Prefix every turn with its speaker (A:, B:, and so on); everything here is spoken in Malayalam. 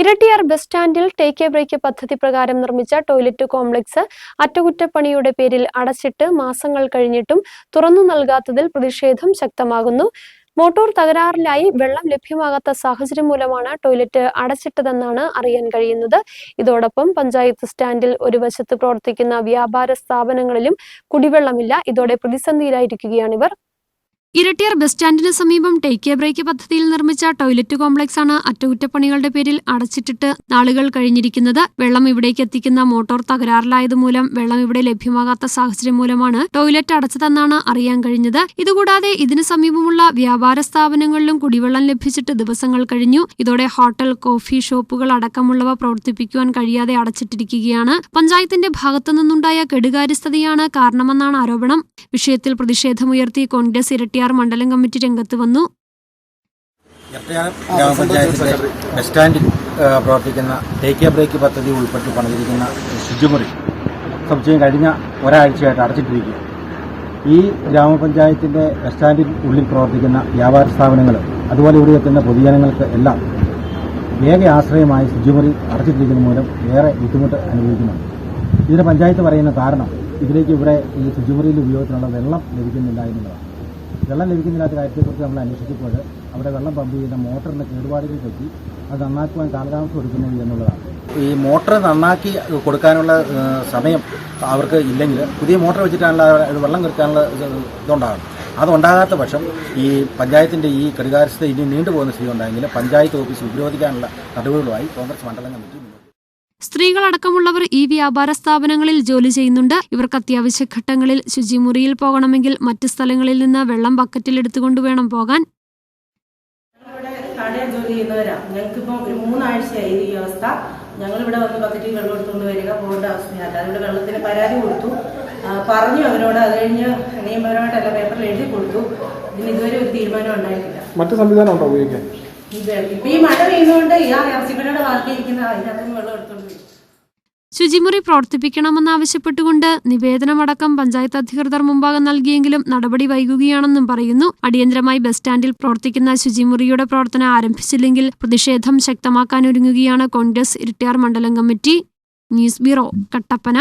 A: ഇരട്ടിയാർ ബസ് സ്റ്റാൻഡിൽ ടേക്ക് എ ബ്രേക്ക് പദ്ധതി പ്രകാരം നിർമ്മിച്ച ടോയ്ലറ്റ് കോംപ്ലക്സ് അറ്റകുറ്റപ്പണിയുടെ പേരിൽ അടച്ചിട്ട് മാസങ്ങൾ കഴിഞ്ഞിട്ടും തുറന്നു നൽകാത്തതിൽ പ്രതിഷേധം ശക്തമാകുന്നു. മോട്ടോർ തകരാറിലായി വെള്ളം ലഭ്യമാകാത്ത സാഹചര്യം മൂലമാണ് ടോയ്ലറ്റ് അടച്ചിട്ടതെന്നാണ് അറിയാൻ കഴിയുന്നത്. ഇതോടൊപ്പം പഞ്ചായത്ത് സ്റ്റാൻഡിൽ ഒരു വശത്ത് പ്രവർത്തിക്കുന്ന വ്യാപാര സ്ഥാപനങ്ങളിലും കുടിവെള്ളമില്ല. ഇതോടെ പ്രതിസന്ധിയിലായിരിക്കുകയാണിവർ
B: ഇരട്ടിയാർ ബസ് സ്റ്റാൻഡിന് സമീപം ടേക്ക് എ ബ്രേക്ക് പദ്ധതിയിൽ നിർമ്മിച്ച ടോയ്ലറ്റ് കോംപ്ലക്സാണ് അറ്റകുറ്റപ്പണികളുടെ പേരിൽ അടച്ചിട്ടിട്ട് നാളുകൾ കഴിഞ്ഞിരിക്കുന്നത്. വെള്ളം ഇവിടേക്ക് എത്തിക്കുന്ന മോട്ടോർ തകരാറിലായതുമൂലം വെള്ളം ഇവിടെ ലഭ്യമാകാത്ത സാഹചര്യം മൂലമാണ് ടോയ്ലറ്റ് അടച്ചതെന്നാണ് അറിയാൻ കഴിഞ്ഞത്. ഇതുകൂടാതെ ഇതിനു സമീപമുള്ള വ്യാപാര സ്ഥാപനങ്ങളിലും കുടിവെള്ളം ലഭിച്ചിട്ട് ദിവസങ്ങൾ കഴിഞ്ഞു. ഇതോടെ ഹോട്ടൽ കോഫി ഷോപ്പുകൾ അടക്കമുള്ളവ പ്രവർത്തിപ്പിക്കുവാൻ കഴിയാതെ അടച്ചിട്ടിരിക്കുകയാണ്. പഞ്ചായത്തിന്റെ ഭാഗത്തുനിന്നുണ്ടായ കെടുകാര്യസ്ഥതയാണ് കാരണമെന്നാണ് ആരോപണം. വിഷയത്തിൽ പ്രതിഷേധമുയർത്തി കോൺഗ്രസ് ഇരട്ടിയാർ മണ്ഡലം കമ്മിറ്റി രംഗത്ത് വന്നു.
C: ഗ്രാമപഞ്ചായത്തിന്റെ ബസ് സ്റ്റാൻഡിൽ പ്രവർത്തിക്കുന്ന ടേക്ക് ബ്രേക്ക് പദ്ധതി ഉൾപ്പെട്ട് പണിതിരിക്കുന്ന ശുചിമുറി സംശയം കഴിഞ്ഞ ഒരാഴ്ചയായിട്ട് അടച്ചിട്ടിരിക്കുക ഈ ഗ്രാമപഞ്ചായത്തിന്റെ ബസ് സ്റ്റാൻഡിൽ ഉള്ളിൽ പ്രവർത്തിക്കുന്ന വ്യാപാര സ്ഥാപനങ്ങൾ അതുപോലെ ഇവിടെ എത്തുന്ന പൊതുജനങ്ങൾക്ക് എല്ലാം ഏക ആശ്രയമായി ശുചിമുറി അടച്ചിട്ടിരിക്കുന്ന മൂലം ഏറെ ബുദ്ധിമുട്ട് അനുഭവിക്കുന്നുണ്ട് ഇതിന് പഞ്ചായത്ത് പറയുന്ന കാരണം ഇതിലേക്ക് ഇവിടെ ഈ ശുചിമുറിയിൽ ഉപയോഗത്തിനുള്ള വെള്ളം ലഭിക്കുന്നില്ല എന്നുള്ളതാണ്. വെള്ളം ലഭിക്കുന്നില്ലാത്ത കാര്യത്തെക്കുറിച്ച് നമ്മൾ അന്വേഷിച്ചപ്പോൾ അവിടെ വെള്ളം പമ്പ് ചെയ്യുന്ന മോട്ടറിന് കേടുപാടുകൾ പറ്റി അത് നന്നാക്കുവാൻ കാലതാമസം എടുക്കുന്നു എന്നുള്ളതാണ് ഈ മോട്ടർ നന്നാക്കി കൊടുക്കാനുള്ള സമയം അവർക്ക് ഇല്ലെങ്കിൽ പുതിയ മോട്ടർ വെച്ചിട്ടാണല്ലോ വെള്ളം കിടക്കാനുള്ള ഇതുണ്ടാകും അതുണ്ടാകാത്ത പക്ഷം ഈ പഞ്ചായത്തിന്റെ ഈ കടികാരസ്ഥ ഇനി നീണ്ടുപോകുന്ന സ്ഥിതി ഉണ്ടായെങ്കിൽ പഞ്ചായത്ത് ഓഫീസ് ഉപരോധിക്കാനുള്ള നടപടികളുമായി കോൺഗ്രസ് മണ്ഡലം കമ്മിറ്റി.
B: സ്ത്രീകളടക്കമുള്ളവർ ഈ വ്യാപാര സ്ഥാപനങ്ങളിൽ ജോലി ചെയ്യുന്നുണ്ട്. ഇവർക്ക് അത്യാവശ്യ ഘട്ടങ്ങളിൽ ശുചിമുറിയിൽ പോകണമെങ്കിൽ മറ്റ് സ്ഥലങ്ങളിൽ നിന്ന് വെള്ളം ബക്കറ്റിൽ എടുത്തുകൊണ്ട് വേണം പോകാൻ.
D: കടയിൽ ജോലി ചെയ്യുന്നവരാ. ഞങ്ങൾക്കിപ്പോൾ ഒരു മൂന്നാഴ്ചയായി ഈ അവസ്ഥ. ഞങ്ങൾ ഇവിടെ വന്ന് ബക്കറ്റിൽ വെള്ളം എടുത്തുകൊണ്ട് വരിക പോകേണ്ട അവസ്ഥയാണ് അതിവിടെ വെള്ളത്തിന് പരാതി കൊടുത്തു. പറഞ്ഞു അവരോട്. അത് കഴിഞ്ഞ് നിയമപരമായിട്ടല്ല പേപ്പറിൽ എഴുതി കൊടുത്തു. ഇതിന് ഇതുവരെ ഒരു തീരുമാനം ഉണ്ടായിട്ടില്ല.
E: മറ്റു സംവിധാനം ഉണ്ടോ ഉപയോഗിക്കാൻ?
B: ശുചിമുറി പ്രവർത്തിപ്പിക്കണമെന്നാവശ്യപ്പെട്ടുകൊണ്ട് നിവേദനമടക്കം പഞ്ചായത്ത് അധികൃതർ മുമ്പാകെ നൽകിയെങ്കിലും നടപടി വൈകുകയാണെന്നും പറയുന്നു. അടിയന്തരമായി ബസ് സ്റ്റാൻഡിൽ പ്രവർത്തിക്കുന്ന ശുചിമുറിയുടെ പ്രവർത്തനം ആരംഭിച്ചില്ലെങ്കിൽ പ്രതിഷേധം ശക്തമാക്കാനൊരുങ്ങുകയാണ് കോൺഗ്രസ് ഇരിട്ടിയാർ മണ്ഡലം കമ്മിറ്റി. News bureau Kattappana.